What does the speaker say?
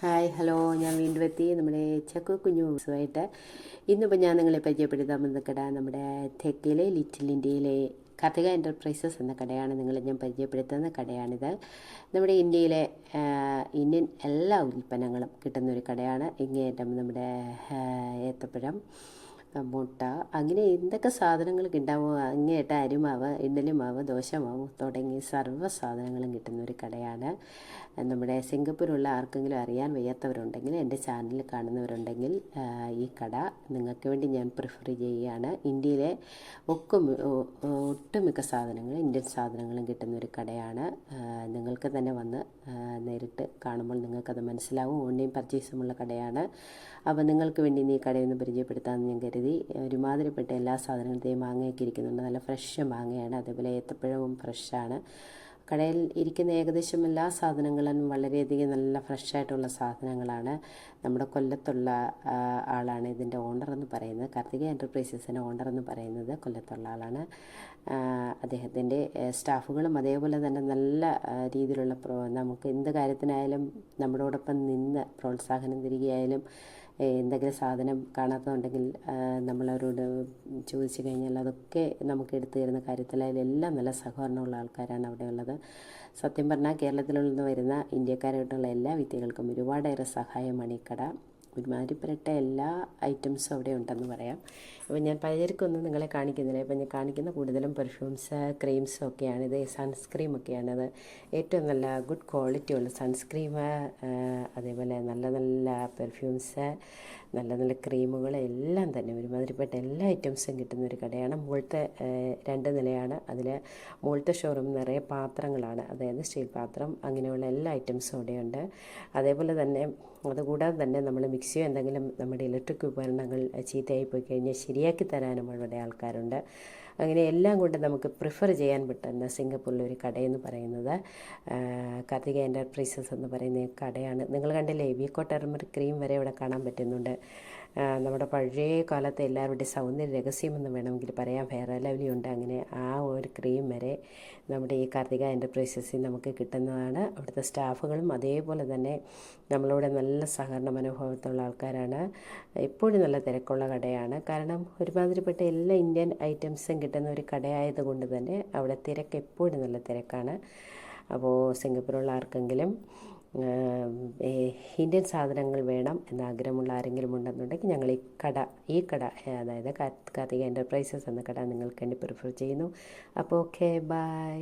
Hi hello. ഞാൻ വീണ്ടും എത്തി. നമ്മുടെ ചക്കു കുഞ്ഞു ദിവസമായിട്ട് ഇന്നിപ്പോൾ ഞാൻ നിങ്ങളെ പരിചയപ്പെടുത്താൻ വന്ന കട നമ്മുടെ തെക്കിലെ ലിറ്റിൽ ഇന്ത്യയിലെ കഥക എന്റർപ്രൈസസ് എന്ന കടയാണ് നിങ്ങളെ ഞാൻ പരിചയപ്പെടുത്തുന്ന കടയാണിത്. നമ്മുടെ ഇന്ത്യയിലെ ഇന്ത്യൻ എല്ലാ ഉൽപ്പന്നങ്ങളും കിട്ടുന്ന ഒരു കടയാണ്. ഇങ്ങേറ്റം നമ്മുടെ ഏത്തപ്പഴം. മുട്ട. അങ്ങനെ എന്തൊക്കെ സാധനങ്ങൾ കിട്ടാമോ? അങ്ങേയറ്റ അരിമാവ് ഇഡ്ഡലി മാവ് ദോശമാവ് തുടങ്ങി സർവ സാധനങ്ങളും കിട്ടുന്ന ഒരു കടയാണ്. നമ്മുടെ സിംഗപ്പൂരുള്ള ആർക്കെങ്കിലും അറിയാൻ വയ്യാത്തവരുണ്ടെങ്കിൽ എന്റെ ചാനലിൽ കാണുന്നവരുണ്ടെങ്കിൽ ഈ കട നിങ്ങൾക്ക് വേണ്ടി ഞാൻ പ്രിഫർ ചെയ്യുകയാണ്. ഇന്ത്യയിലെ ഒക്കെ ഒട്ടുമിക്ക സാധനങ്ങളും ഇന്ത്യൻ സാധനങ്ങളും കിട്ടുന്ന ഒരു കടയാണ്. നിങ്ങൾക്ക് തന്നെ വന്ന് നേരിട്ട് കാണുമ്പോൾ നിങ്ങൾക്കത് മനസ്സിലാവും. ഓൺലൈൻ പർച്ചേസുമുള്ള കടയാണ്. അപ്പോൾ നിങ്ങൾക്ക് വേണ്ടി ഈ കടയൊന്ന് പരിചയപ്പെടുത്താമെന്ന് ഞാൻ കരുതി ഒരുമാതിരിപ്പെട്ട എല്ലാ സാധനങ്ങളും ദേ മാങ്ങയൊക്കെ ഇരിക്കുന്നുണ്ട്. നല്ല ഫ്രഷ് മാങ്ങയാണ്. അതേപോലെ ഏത്തപ്പഴവും ഫ്രഷാണ് കടയിൽ ഇരിക്കുന്ന ഏകദേശം എല്ലാ സാധനങ്ങളും വളരെയധികം നല്ല ഫ്രഷായിട്ടുള്ള സാധനങ്ങളാണ്. നമ്മുടെ കൊല്ലത്തുള്ള ആളാണ് ഇതിന്റെ ഓണർ എന്ന് പറയുന്നത്. കാർത്തിക എന്റർപ്രൈസസിന്റെ ഓണർ എന്ന് പറയുന്നത് കൊല്ലത്തുള്ള ആളാണ്. അദ്ദേഹത്തിന്റെ സ്റ്റാഫുകളും അതേപോലെ തന്നെ നല്ല രീതിയിലുള്ള നമുക്ക് എന്ത് കാര്യത്തിനായാലും നമ്മളോടൊപ്പം നിന്ന് പ്രോത്സാഹനം തരികയായാലും എന്തെങ്കിലും സാധനം കാണാത്തതുണ്ടെങ്കിൽ നമ്മളവരോട് ചോദിച്ചു കഴിഞ്ഞാൽ അതൊക്കെ നമുക്ക് എടുത്തു തരുന്ന കാര്യത്തിലായാലും എല്ലാം നല്ല സഹകരണമുള്ള ആൾക്കാരാണ് അവിടെയുള്ളത്. സത്യം പറഞ്ഞാൽ കേരളത്തിൽ നിന്ന് വരുന്ന ഇന്ത്യക്കാരായിട്ടുള്ള എല്ലാ വ്യക്തികൾക്കും ഒരുപാടേറെ സഹായമാണ് ഈ കട. ഒരുമാതിരിപ്പെട്ട എല്ലാ ഐറ്റംസും അവിടെ ഉണ്ടെന്ന് പറയാം. അപ്പോൾ ഞാൻ പലചരക്കൊന്നും നിങ്ങളെ കാണിക്കുന്നില്ല. ഇപ്പം ഞാൻ കാണിക്കുന്ന കൂടുതലും പെർഫ്യൂംസ് ക്രീംസും ഒക്കെയാണ്. ഇത് സൺസ്ക്രീം ഒക്കെയാണിത് ഏറ്റവും നല്ല ഗുഡ് ക്വാളിറ്റി ഉള്ള സൺസ്ക്രീം അതേപോലെ നല്ല നല്ല പെർഫ്യൂംസ് നല്ല നല്ല ക്രീമുകൾ എല്ലാം തന്നെ ഒരുമാതിരിപ്പെട്ട എല്ലാ ഐറ്റംസും കിട്ടുന്ന ഒരു കടയാണ്. മുകളിലത്തെ രണ്ട് നിലയാണ്. അതിൽ മുകളിലത്തെ ഷോറൂം നിറയെ പാത്രങ്ങളാണ്. അതായത് സ്റ്റീൽ പാത്രം അങ്ങനെയുള്ള എല്ലാ ഐറ്റംസും അവിടെയുണ്ട്. അതേപോലെ തന്നെ അതുകൂടാതെ തന്നെ നമ്മൾ മിക്സിയോ എന്തെങ്കിലും നമ്മുടെ ഇലക്ട്രിക് ഉപകരണങ്ങൾ ചീത്തയായി പോയി കഴിഞ്ഞാൽ ശരിയാക്കി തരാനും അവിടെ ആൾക്കാരുണ്ട്. അങ്ങനെ എല്ലാം കൊണ്ട് നമുക്ക് പ്രിഫർ ചെയ്യാൻ പറ്റുന്ന സിംഗപ്പൂരിലെ ഒരു കടയെന്ന് പറയുന്നത് കാർത്തിക എന്റർപ്രൈസസ് എന്ന് പറയുന്ന കടയാണ്. നിങ്ങൾ കണ്ടില്ലേ വിക്കോ ടെർമറിക് ക്രീം വരെ ഇവിടെ കാണാൻ പറ്റുന്നുണ്ട്. നമ്മുടെ പഴയ കാലത്തെ എല്ലാവരുടെയും സൗന്ദര്യ രഹസ്യമെന്ന് വേണമെങ്കിൽ പറയാം. ഹെയർ ലവ്ലി ഉണ്ട്. അങ്ങനെ ആ ഒരു ക്രീം വരെ നമ്മുടെ ഈ കാർത്തിക എന്റർപ്രൈസസിൽ നമുക്ക് കിട്ടുന്നതാണ്. അവിടുത്തെ സ്റ്റാഫുകളും അതേപോലെ തന്നെ നമ്മളോട് നല്ല സഹകരണ മനോഭാവത്തുള്ള ആൾക്കാരാണ്. എപ്പോഴും നല്ല തിരക്കുള്ള കടയാണ്. കാരണം ഒരുമാതിരിപ്പെട്ട എല്ലാ ഇന്ത്യൻ ഐറ്റംസും കിട്ടുന്ന ഒരു കടയായതുകൊണ്ട് തന്നെ അവിടെ തിരക്ക് എപ്പോഴും നല്ല തിരക്കാണ്. അപ്പോൾ സിംഗപ്പൂരുള്ള ആർക്കെങ്കിലും ഇന്ത്യൻ സാധനങ്ങൾ വേണം എന്ന ആഗ്രഹമുള്ള ആരെങ്കിലും ഉണ്ടെന്നുണ്ടെങ്കിൽ ഞങ്ങൾ ഈ കട ഈ കട അതായത് കാർത്തിക എന്റർപ്രൈസസ് എന്ന കട നിങ്ങൾക്ക് വേണ്ടി പ്രിഫർ ചെയ്യുന്നു. അപ്പോൾ ഓക്കെ ബൈ